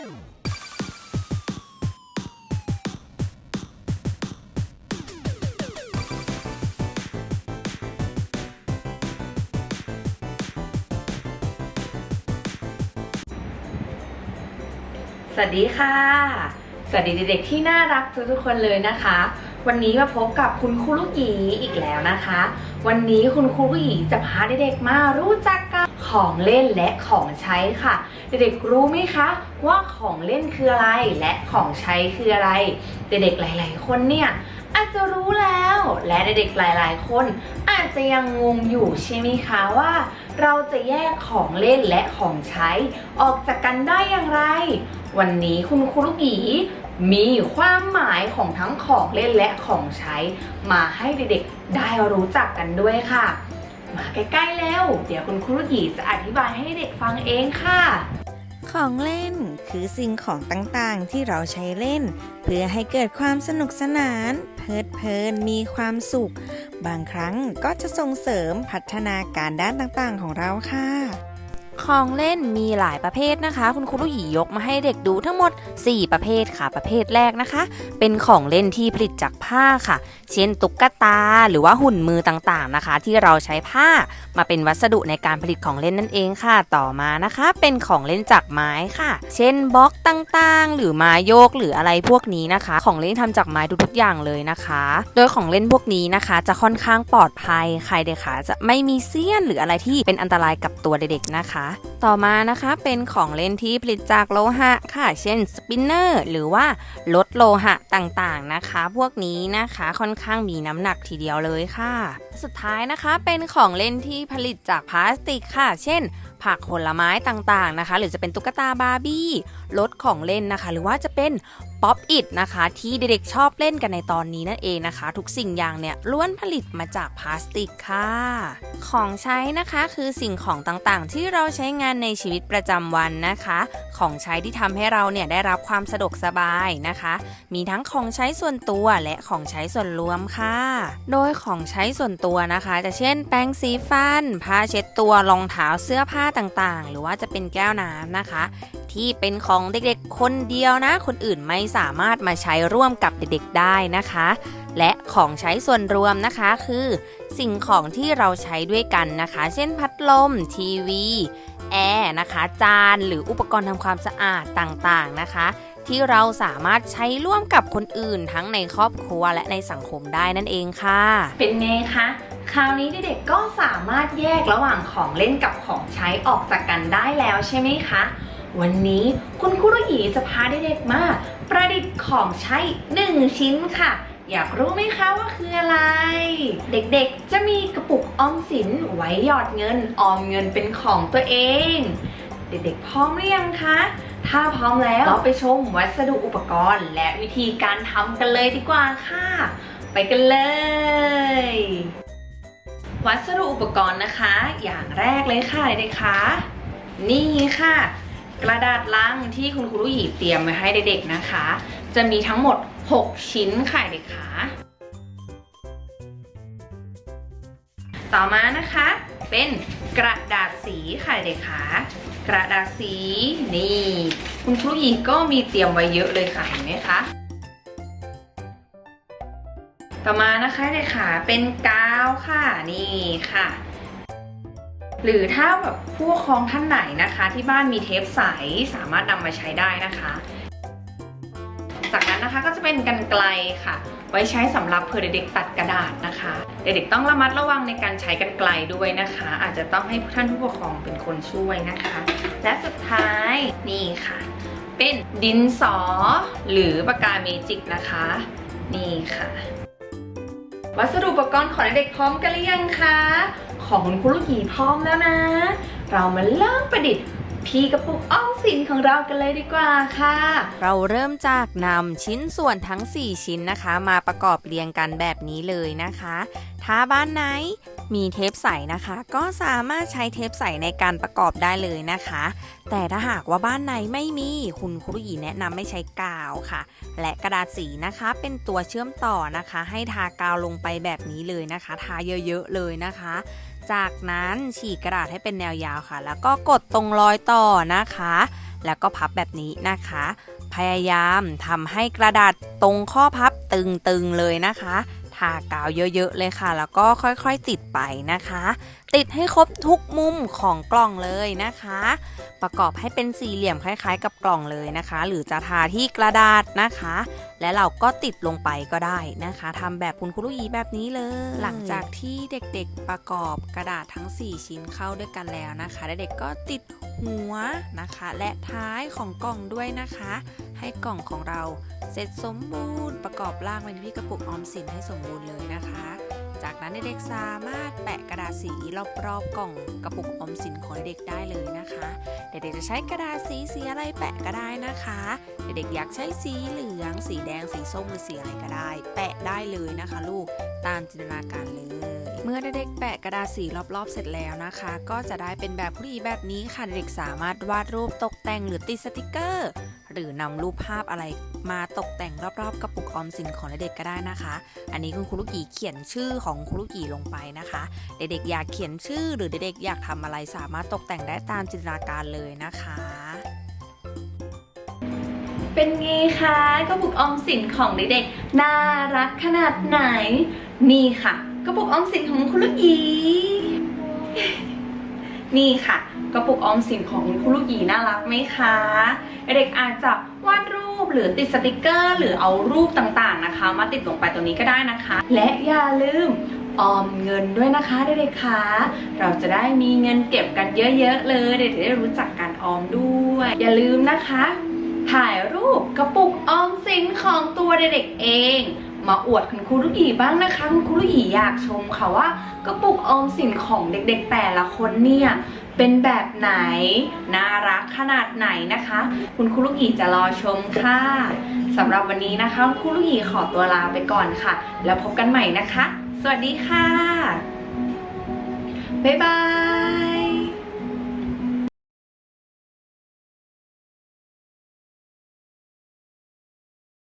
สวัสดีค่ะ สวัสดีเด็กๆที่น่ารักทุกๆคนเลยนะคะ วันนี้มาพบกับคุณครูลูกหยีอีกแล้วนะคะ วันนี้คุณครูผู้หญิงจะพาเด็กๆมารู้จักกับของเล่นและของใช้ค่ะ เด็กๆรู้ไหมคะว่าของเล่นคืออะไรและของใช้คืออะไร เด็กๆหลาย ๆ คนเนี่ย อาจจะรู้แล้ว และเด็กๆหลายๆ คน อาจจะยังงงอยู่ใช่ไหมคะว่า เราจะแยกของเล่นและของใช้ ออกจากกันได้อย่างไร วันนี้คุณครูลูกหยีมีความหมายของทั้งของเล่นและของใช้ มาให้เด็กๆได้รู้จักกันด้วยค่ะ มาใกล้ๆแล้ว เดี๋ยวคุณครูลูกหยีจะอธิบายให้เด็กฟังเองค่ะ ของเล่น คือสิ่งของต่างๆ ที่เราใช้เล่น เพื่อให้เกิดความสนุกสนาน เพลิดเพลินมีความสุข บางครั้งก็จะส่งเสริมพัฒนาการด้านต่างๆ ของเราค่ะ ของเล่นมีหลายประเภทนะคะ คุณครูลูกหยียกมาให้เด็กดูทั้งหมด 4 ประเภทค่ะ ประเภทแรกนะคะ เป็นของเล่นที่ผลิตจากผ้าค่ะ เช่นตุ๊กตาหรือว่าหุ่นมือต่างๆนะคะ ที่เราใช้ผ้ามาเป็นวัสดุในการผลิตของเล่นนั่นเองค่ะ ต่อมานะคะ เป็นของเล่นจากไม้ค่ะ เช่นบล็อกต่างๆ หรือไม้โยกหรืออะไรพวกนี้นะคะ ของเล่นทำจากไม้ทุกๆอย่างเลยนะคะ โดยของเล่นพวกนี้นะคะ จะค่อนข้างปลอดภัยใครเด็กค่ะจะไม่มีเสี้ยนหรืออะไรที่เป็นอันตรายกับตัวเด็กๆนะคะต่อมานะคะเป็นของเล่นที่ผลิตจากโลหะค่ะ เช่นสปินเนอร์หรือว่าลดโลหะต่างๆนะคะ พวกนี้นะคะค่อนข้างมีน้ำหนักทีเดียวเลยค่ะ สุดท้ายนะคะเป็นของเล่นที่ผลิตจากพลาสติกค่ะ เช่น ผักผลไม้ต่างๆนะคะ หรือจะเป็นตุ๊กตาบาร์บี้รถของเล่นนะคะ หรือว่าจะเป็นป๊อปอิดนะคะ ที่เด็กๆชอบเล่นกันในตอนนี้นั่นเองนะคะ ทุกสิ่งอย่างเนี่ยล้วนผลิตมาจากพลาสติกค่ะ ของใช้นะคะคือสิ่งของต่างๆ ที่เราใช้งานในชีวิตประจำวันนะคะ ของใช้ที่ทำให้เราเนี่ยได้รับความสะดวกสบายนะคะ มีทั้งของใช้ส่วนตัวและของใช้ส่วนรวมค่ะ โดยของใช้ส่วนตัวนะคะ จะเช่น แปรงสีฟันผ้าเช็ดตัวรองเท้าเสื้อผ้าต่างๆ หรือว่าจะเป็นแก้วน้ำนะคะ ที่เป็นของเด็กๆคนเดียวนะ คนอื่นไม่สามารถมาใช้ร่วมกับเด็กๆได้นะคะ และของใช้ส่วนรวมนะคะ คือ สิ่งของที่เราใช้ด้วยกันนะคะ เช่นพัดลม ทีวีแอร์นะคะจานหรืออุปกรณ์ทำความสะอาดต่างๆนะคะ ที่เราสามารถใช้ร่วมกับคนอื่นทั้งในครอบครัวและในสังคมได้นั่นเองค่ะ เป็นไงคะ คราวนี้เด็กๆก็สามารถแยกระหว่างของเล่นกับของใช้ออกจากกันได้แล้วใช่ไหมคะ วันนี้คุณครูหยีจะพาเด็กๆมาประดิษฐ์ของใช้1ชิ้นค่ะ อยากรู้ไหมคะว่าคืออะไร เด็กๆจะมีกระปุกออมสินไว้หยอดเงินออมเงินเป็นของตัวเอง เด็กๆพร้อมหรือยังคะ ถ้าพร้อมแล้วเราไปชมวัสดุอุปกรณ์ และวิธีการทำกันเลยดีกว่าค่ะ ไปกันเลย วัสดุอุปกรณ์นะคะ อย่างแรกเลยค่ะเด็กๆคะนี่ค่ะ กระดาษลังที่คุณครูหยีเตรียมไว้ให้เด็กๆนะคะ จะมีทั้งหมด 6 ชิ้นค่ะเด็กๆคะต่อมานะคะเป็นกระดาษสีค่ะเด็กๆคะกระดาษสีนี่ คุณครูหยีก็มีเตรียมไว้เยอะเลยค่ะเห็นไหมคะ ต่อมานะคะเด็กขาเป็นกาวค่ะนี่ค่ะ หรือถ้าแบบผู้ปกครองท่านไหนนะคะ ที่บ้านมีเทปใสสามารถนำมาใช้ได้นะคะ จากนั้นนะคะก็จะเป็นกันไกลค่ะ ไว้ใช้สำหรับเผื่อเด็กๆตัดกระดาษนะคะ เด็กๆต้องระมัดระวังในการใช้กันไกลด้วยนะคะ อาจจะต้องให้ท่านผู้ปกครองเป็นคนช่วยนะคะ และสุดท้ายนี่ค่ะ เป็นดินสอหรือปากกาเมจิกนะคะ นี่ค่ะ วัสดุอุปกรณ์ของเด็กพร้อมกันหรือยังคะ ของคุณครูลูกหยีพร้อมแล้วนะ เรามาเริ่มประดิษฐ์ พีกระปุกออมสินของเรากันเลยดีกว่าค่ะ เราเริ่มจากนำชิ้นส่วนทั้ง 4 ชิ้นนะคะ มาประกอบเรียงกันแบบนี้เลยนะคะ ถ้าบ้านไหนมีเทปใสนะคะ ก็สามารถใช้เทปใสในการประกอบได้เลยนะคะ แต่ถ้าหากว่าบ้านไหนไม่มีคุณครูหยีแนะนำให้ใช้กาวค่ะ และกระดาษสีนะคะเป็นตัวเชื่อมต่อนะคะ ให้ทากาวลงไปแบบนี้เลยนะคะ ทาเยอะๆเลยนะคะ จากนั้นฉีกกระดาษให้เป็นแนวยาวค่ะ แล้วก็กดตรงรอยต่อนะคะ แล้วก็พับแบบนี้นะคะ พยายามทำให้กระดาษตรงข้อพับตึงๆเลยนะคะากาวเยอะๆเลยค่ะ แล้วก็ค่อยๆติดไปนะคะ ติดให้ครบทุกมุมของกล่องเลยนะคะ ประกอบให้เป็นสี่เหลี่ยมคล้ายๆ กับกล่องเลยนะคะ หรือจะทาที่กระดาษนะคะ และเราก็ติดลงไปก็ได้นะคะทำแบบคุณครูลูกอีแบบนี้เลย หลังจากที่เด็กๆประกอบกระดาษทั้ง 4 ชิ้นเข้าด้วยกันแล้วนะคะเด็กๆก็ติดหัวนะคะ และท้ายของกล่องด้วยนะคะ ให้กล่องของเราเสร็จสมบูรณ์ประกอบร่างเป็นพี่กระปุกออมสินให้สมบูรณ์เลยนะคะ จากนั้นเด็กสามารถแปะกระดาษสีรอบๆกล่องกระปุกออมสินของเด็กได้เลยนะคะ เด็กๆจะใช้กระดาษสีสีอะไรแปะก็ได้นะคะ เด็กๆอยากใช้สีเหลือง สีแดงสีส้มหรือสีอะไรก็ได้ แปะได้เลยนะคะ ลูกตามจินตนาการเลย เมื่อเด็กๆแปะกระดาษสีรอบๆ เสร็จแล้วนะคะ ก็จะได้เป็นแบบผู้ดีแบบนี้ค่ะเด็กสามารถวาดรูปตกแต่งหรือติดสติกเกอร์ หรือนำรูปภาพอะไรมาตกแต่งรอบๆกระปุกออมสินของเด็กก็ได้นะคะ อันนี้คุณครูลูกีเขียนชื่อของครูลูกีลงไปนะคะ เด็กๆอยากเขียนชื่อ หรือเด็กๆอยากทำอะไรสามารถตกแต่งได้ตามจินตนาการเลยนะคะเป็นไงคะกระปุกออมสินของเด็กๆน่ารักขนาดไหน นี่ค่ะ ระปุกออมสินของคุณลูกหยีนี่ค่ะ กระปุกออมสินของคุณลูกหยีน่ารักไหมคะ เด็กๆอาจจะวาดรูปหรือติดสติกเกอร์ หรือเอารูปต่างๆนะคะ มาติดลงไปตรงนี้ก็ได้นะคะ และอย่าลืมออมเงินด้วยนะคะเด็กๆคะเราจะได้มีเงินเก็บกันเยอะๆเลยเด็กๆจะได้รู้จักการออมด้วย อย่าลืมนะคะ ถ่ายรูปกระปุกออมสินของตัวเด็กๆเอง มาอวดคุณครูลูกหยีบ้างนะคะคุณครูลูกหยีอยากชมค่ะว่ากระปุกออมสินของเด็กๆแต่ละคนเนี่ยเป็นแบบไหนน่ารักขนาดไหนนะคะ คุณครูลูกหยีจะรอชมค่ะสำหรับวันนี้นะคะคุณครูลูกหยีขอตัวลาไปก่อนค่ะ แล้วพบกันใหม่นะคะ สวัสดีค่ะ บ๊ายบาย